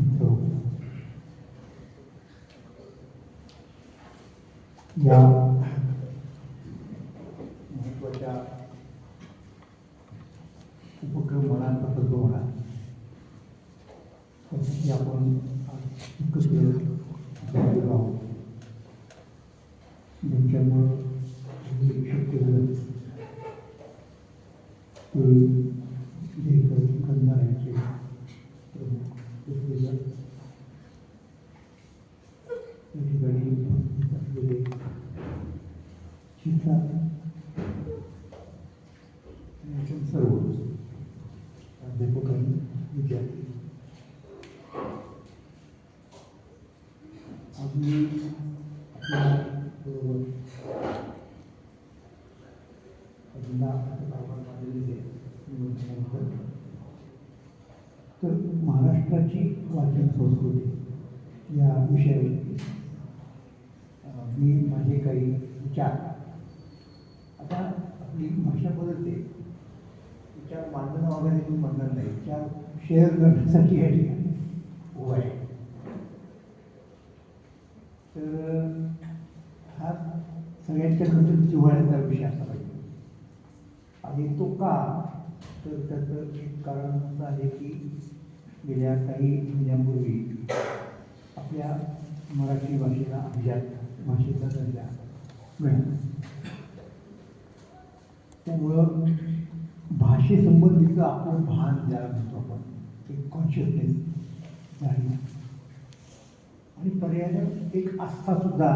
मित्र या महत्त्वाच्या उपक्रम म्हणा प्रकल्प म्हणा त्यासाठी आपण आज एकत्र जमलेलो आहोत ज्यांच्यामुळं हे शक्य झालं ते जे काही करणाऱ्यांचे प्रमुख असलेल्या या ठिकाणी उपस्थित असलेले शिक्षक आणि सर्व विद्यार्थी. आज मी गावात आलेले तर महाराष्ट्राची वाचन संस्कृती या विषयावरती मी माझे काही विचार. आता आपली भाषा बदलते. विचार मांडणं वगैरे मी म्हणणार नाही. विचार शेअर करण्यासाठी या ठिकाणी उभा आहे. तर हा सगळ्यांच्याकडून जिव्हाळ्याचा विषय असा पाहिजे आणि तो का? तर त्याचं एक कारण असं आहे की गेल्या काही महिन्यांपूर्वी आपल्या मराठी भाषेला अभिजात भाषेचा दर्जा मिळाला. त्यामुळं भाषेसंबंधीचं आपण भान ज्याला म्हणतो आपण एक कॉन्शियसनेस झाली आणि पर्यायानं एक आस्था सुद्धा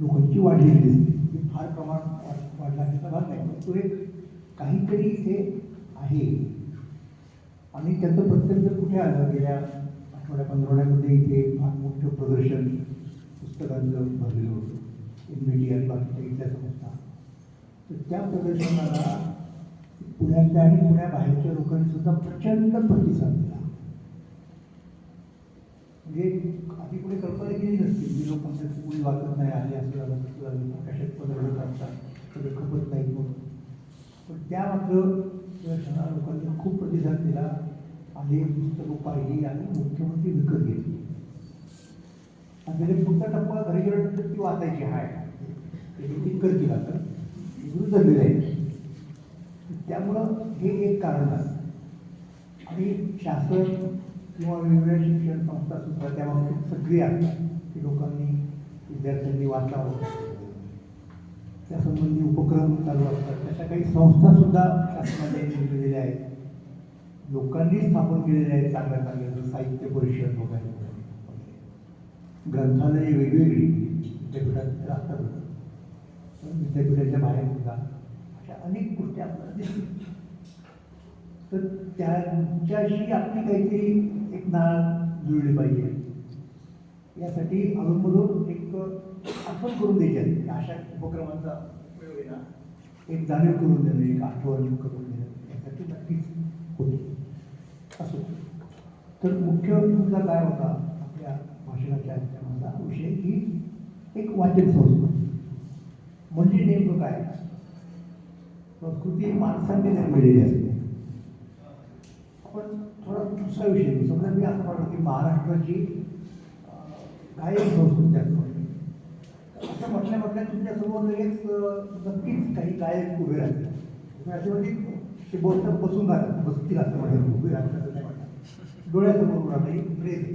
लोकांची वाढलेली दिसते. ती फार प्रमाण वाढला त्याचा भाग नाही पण तो एक काहीतरी हे आहे. आणि त्याचं प्रत्यक्ष कुठे आलं? गेल्या आठवड्या पंधरवड्यामध्ये इथे फार मोठं प्रदर्शन पुस्तकांचं भरलेलं होतं. एन बी बाकीच्या इथल्या संस्था. तर त्या प्रदर्शनाला पुण्यातल्या आणि पुण्याबाहेरच्या लोकांनी सुद्धा प्रचंड प्रतिसाद दिला. म्हणजे आधी कुठे कल्पना केली नसती. की लोक म्हणतात कोणी वाचत नाही आले असं झालं तसं झालं कशात पदरडत असतात सगळं खपत नाहीत म्हणून. पण त्या मात्र प्रदर्शनाला लोकांनी खूप प्रतिसाद दिला. आणि पुस्तकं पाहिली आणि मुख्यमंत्री म्हणजे पुढचा टप्पा घरी गेल्यानंतर ती वाचायची हाय. ती करतील आता आहे त्यामुळं हे एक कारण आहे. आणि शासन किंवा वेगवेगळ्या शिक्षण संस्था सुद्धा त्या बाबतीत सक्रिय असतात की लोकांनी विद्यार्थ्यांनी वाचावं. त्यासंबंधी उपक्रम चालू असतात. तशा काही संस्था सुद्धा शासनाने दिलेल्या आहेत. लोकांनी स्थापन केलेल्या आहेत चांगल्या चांगल्या साहित्य परिषद वगैरे. ग्रंथालये वेगवेगळी विद्यापीठात राहतात. पण विद्यापीठाच्या बाहेर सुद्धा अशा अनेक गोष्टी आपल्याला दिसतील तर त्यांच्याशी आपली काहीतरी एक नाळ जुळली पाहिजे. यासाठी अधूनमधून एक आठवण करून द्यायची आहे. की अशा उपक्रमांचा उपयोग आहे ना. एक जाणीव करून देणं एक आठवण करून देणं यासाठी नक्कीच होते. असो. तर मुख्य मुद्दा काय होता? आपल्या भाषणाच्या ह्याच्यामधला विषय की एक वाचन संस्कृती. म्हणजे नेमकं काय? संस्कृती माणसांनी निर्मिलेली असते आपण थोडा दुसरा विषय घेऊ. समजा मी असं म्हणतो की महाराष्ट्राची गायक संस्कृती असते असं म्हटल्या म्हटल्या तुमच्यासमोर लगेच नक्कीच काही गायक उभे राहतात असे म्हणजे ते बोलतात बसून राहतात. बसतील असं म्हणतात उभे राहतात म्हणतात डोळ्यासमोर उभं काही प्रेम.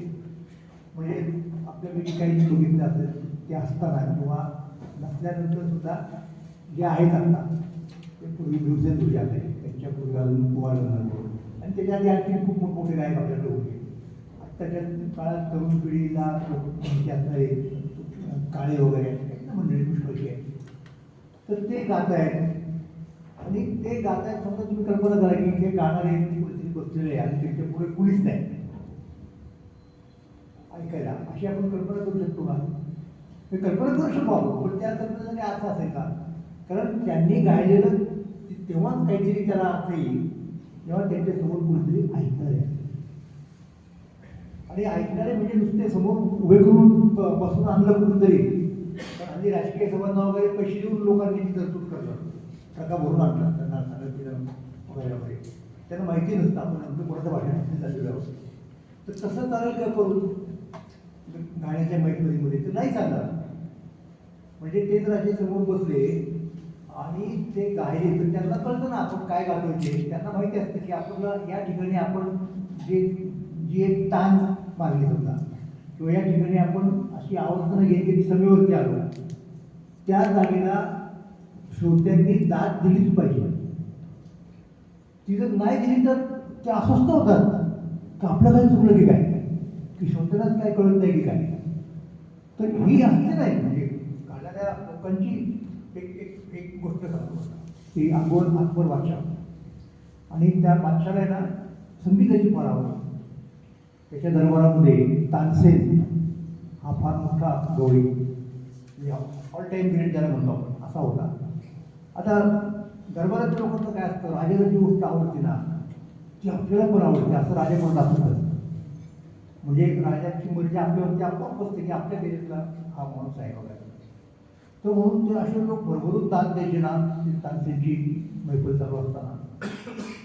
म्हणजे आपल्यापैकी काही बघितलं असेल ते असताना किंवा नसल्यानंतर सुद्धा जे आहेत आता ते पूर्वी भीमसेन जोशी आले त्यांच्या पूर्वी अजून कुमार आणि त्याच्या आधी आणखी खूप मोठमोठे गायक आपल्याकडे होते आत्ताच्या काळात तरुण पिढीला असणारे म्हणजे काळे वगैरे आहेत मंडळी पुष्कळशी आहेत. तर ते गात आहेत. आणि ते गात आहेत समजा तुम्ही कल्पना करा की ते गाणारे परिस्थिती बसलेले आहे आणि त्यांच्या पुढे कुणीच नाही. अशी आपण कल्पना करू शकतो का? हे कल्पना करू शकतो आपण पण त्या कल्पनेने अर्थ असेल का कारण त्यांनी गायलेलं तेव्हाच काहीतरी त्याला अर्थ येईल तेव्हा त्यांच्यासमोर कुणीतरी ऐकणारे आणि ऐकणारे म्हणजे नुसते समोर उभे करून बसून आणलं कुठूनतरी पण हल्ली राजकीय संबंध वगैरे पैसे देऊन लोकांनी ती तरतूद करतात. टका भरून आणतात त्यांना सांगत वगैरे वगैरे. त्यांना माहिती नसतं आपण नेमकं कोणाचं भाषण चाललेलं तर तसं चालेल का करून? गाण्याच्या मैफिलीमध्ये. तर नाही चालणार. म्हणजे ते जर असे समोर बसले आणि ते गायले. तर त्यांना कळतं ना आपण काय गातोय ते. त्यांना माहिती असतं की आपण या ठिकाणी आपण जे जी एक ताण मागली होता किंवा या ठिकाणी आपण अशी आवर्तनं घेतली की समेवरती आलो. त्या जागेला श्रोत्यांनी दाद दिलीच पाहिजे. ती जर नाही दिली तर ते अस्वस्थ होतात. का आपलं काय चुकलं की काय? की श्रोत्यांनाच काय कळत नाही की काय. तर ही असते नाही म्हणजे घालणाऱ्या लोकांची एक एक एक गोष्ट सांगतो ती अकबर अकबर बादशाह. आणि त्या बादशाला आहे ना संगीताची फार आवड त्याच्या दरबारामध्ये तानसेन हा फार मोठा गवळी ऑल टाईम पिरियड ज्याला म्हणतो आपण असा होता. आता दरबाराच्या लोकांचं काय असतं राजाला जी गोष्ट आवडते ना ती आपल्याला पण आवडते असं राजा म्हणत असतं म्हणजे एक राजाची मर्जी आपल्यावरती आपोआप असते की आपल्या देशातला हा माणूस आहे तर म्हणून ते असे लोक भरभरून दान द्यायचे ना ती तानसेनची मैफल चालू असताना.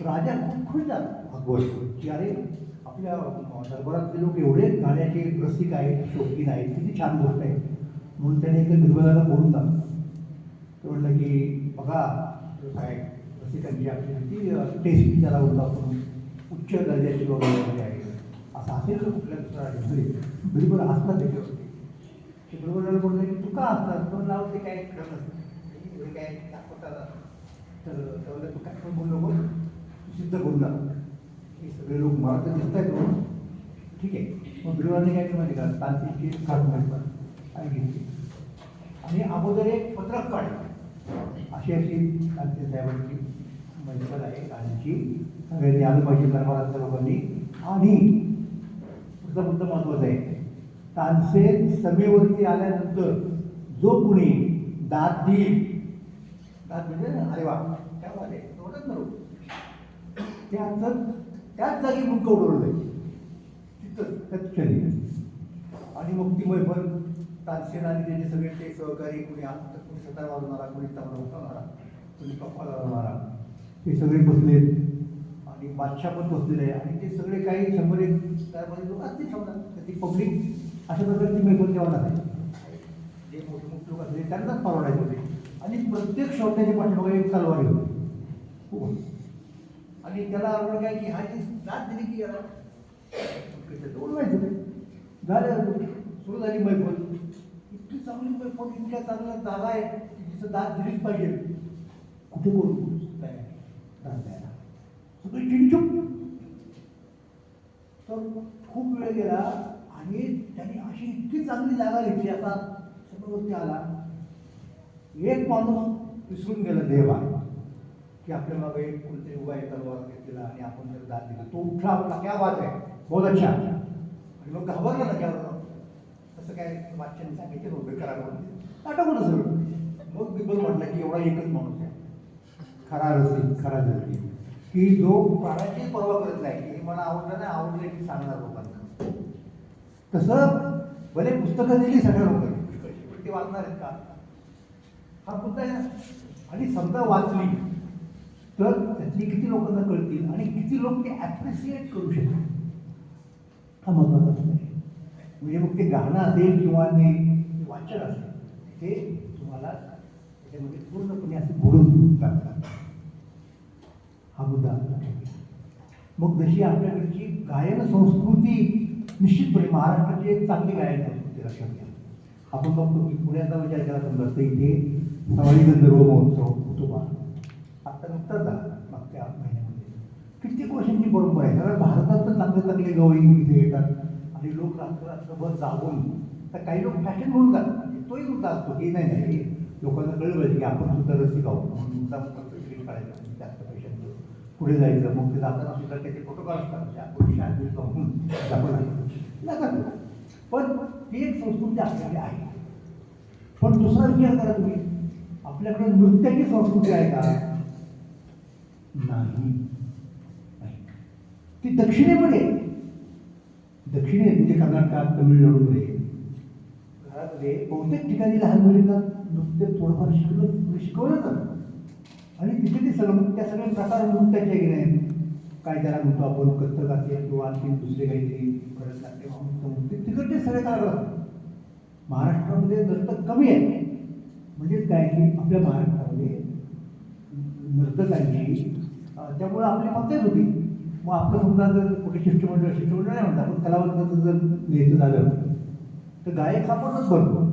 राजा खूप खुश झाला. भागवत की अरे आपल्या दरबारातले लोक एवढे गाण्याचे रसिक आहेत शौकीन आहेत किती छान गोष्ट आहे. म्हणून त्याने एका बिरबलाला बोलून टाकलं तो म्हटलं की बघा साहेब रसिकांची आपली किती टेस्ट त्याला बोलतो उच्च दर्जाची लोक आहे. असं असेल का कुठल्या दुसरा राज्यामध्ये म्हणजे बिरबल हसतात त्याच्यावरती ते बिरबलाला बोललं की तू का हसतात पण लाव ते काय खरं असतं एवढे काय दाखवतात तर त्यावेळेला तू काय पण बोललो बघ सिद्ध करून दाखव हे सगळे लोक मला दिसत आहेत म्हणून हो. ठीक आहे. मग बिरबलाने काय माहिती का तांत्रिक काढून घालतात आणि घेतली आणि अगोदर एक पत्रक काढलं. अशी अशी तांत्रिक साहेबांची मैफल आहे गाण्याची सगळ्यांनी आलं पाहिजे दरबारातल्या लोकांनी. आणि पुढचा मुद्दा महत्त्वाचा आहे. तानसेन सभेवरती आल्यानंतर जो कुणी दाद देईल दाद म्हणजे अरे वा त्या वाले एवढंच ना त्याचं त्याच जागी मुंक उडवलं तिथं त्याच क्षणी. आणि मग ती मैफल तानसेन आणि त्याचे सगळे ते सहकारी कुणी आत कुणी सतार वाजवणारा कुणी तबला उठवणारा कुणी कप्पा लावणारा हे सगळे बसलेत. आणि बादशाह पण बसलेले आहे. आणि ते सगळे काही शंभर एक त्यामध्ये लोक असते ठेवतात तर ती पब्लिक अशा प्रकारची मैफल ठेवा आहे जे मोठे मोठे लोक असले त्यांनाच परवडायचे होते. आणि प्रत्येक श्रोत्याच्या पाठीमागे एक तलवारी होती. हो. आणि त्याला आवड काय की हा जी दाद दिली की याला दोन व्हायचं झालं सुरू झाली मैफल. इतकी चांगली मैफल इतक्या चांगला जागा आहे की जिचं दाद दिलीच पाहिजे. कुठे बोलू? काय? दाद द्यायला सगळी चिडचूप तर खूप वेळ गेला आणि त्याने अशी इतकी चांगली जागा घेतली आता समोरवरती आला. एक माणूस विसरून गेला देवा की आपल्या मागे एक कोणतरी उभा आहे तलवार घेतलेला आणि आपण जर दाद दिला. तो उठला आपला क्या बात आहे बहुत अच्छा. आणि मग घाबरला ना क्या तसं काय वाच्याने सांगितलं नव्हतं करा म्हणून. आठवलं सगळं. मग बिबल म्हटलं की एवढा एकच माणूस आहे. खरा रसिक खरा जरती की जो प्राण्याची पर्वा करत नाही हे मला आवडलं नाही आवडलं की सांगणार लोकांना. तसं भले पुस्तकं दिली सगळ्या लोकांनी पण ते वाचणार आहेत का? हा मुद्दा आहे ना. आणि समजा वाचली तर त्यातली किती लोकांना कळतील आणि किती लोक ते ॲप्रिसिएट करू शकतील? हा महत्त्वाचा प्रश्न आहे. म्हणजे मग ते गाणं असेल किंवा ते वाचन असेल ते तुम्हाला त्याच्यामध्ये पूर्णपणे असे बोलून टाकतात. हा मुद्दा मग जशी आपल्याकडची गायन संस्कृती निश्चितपणे महाराष्ट्राची एक चांगली गायन संस्कृती लक्षात घ्या. आपण बघतो की पुण्याचा विचार केला समजा तर इथे सवाई गंधर्व महोत्सव होतो आता नुकताच झाला मागच्या महिन्यामध्ये. कित्येक वर्षांची परंपरा आहे. कारण भारतात तर चांगले चांगले गवळी इथे येतात. आणि लोक रात्रभर जागून तर काही लोक फॅशन म्हणून जातात. म्हणजे तोही मुद्दा असतो की नाही नाही लोकांना कळलं पाहिजे की आपण सुद्धा रसिक आहोत म्हणून मुद्दा क्रिकेट काढायचा जास्त पुढे जायचं. मग ते जाताना सुद्धा त्याचे फोटो असतात. त्या आपण शाळेत पाहून दाखवणार पण ती एक संस्कृती आपल्याकडे आहे. पण दुसरा विचार करा तुम्ही. आपल्याकडे नृत्याची संस्कृती आहे का? नाही. ती दक्षिणेमध्ये. दक्षिणे म्हणजे कर्नाटकात तमिळनाडूमध्ये. घरामध्ये बहुतेक ठिकाणी लहान मुलींना नृत्य थोडंफार शिकलं शिकवलं जातं. आणि तिथे ते सगळं त्या सगळ्या प्रकार नृत्याचे की नाही? काय त्याला म्हणतो आपण कथ्थक असेल किंवा आणखी दुसरे काहीतरी भरतनाट्यम लागते ते तिकडचे सगळे कलाकार महाराष्ट्रामध्ये नर्तक कमी आहे. म्हणजेच काय की आपल्या महाराष्ट्रामध्ये नर्तकांची अं, त्यामुळं आपली पंचायत होती. मग आपलं समजा जर कुठे शिष्टमंडळ शिष्टमंडळ नाही म्हणतात पण कलावंताचं जर न्यायचं झालं तर गायक आपणच बनतो.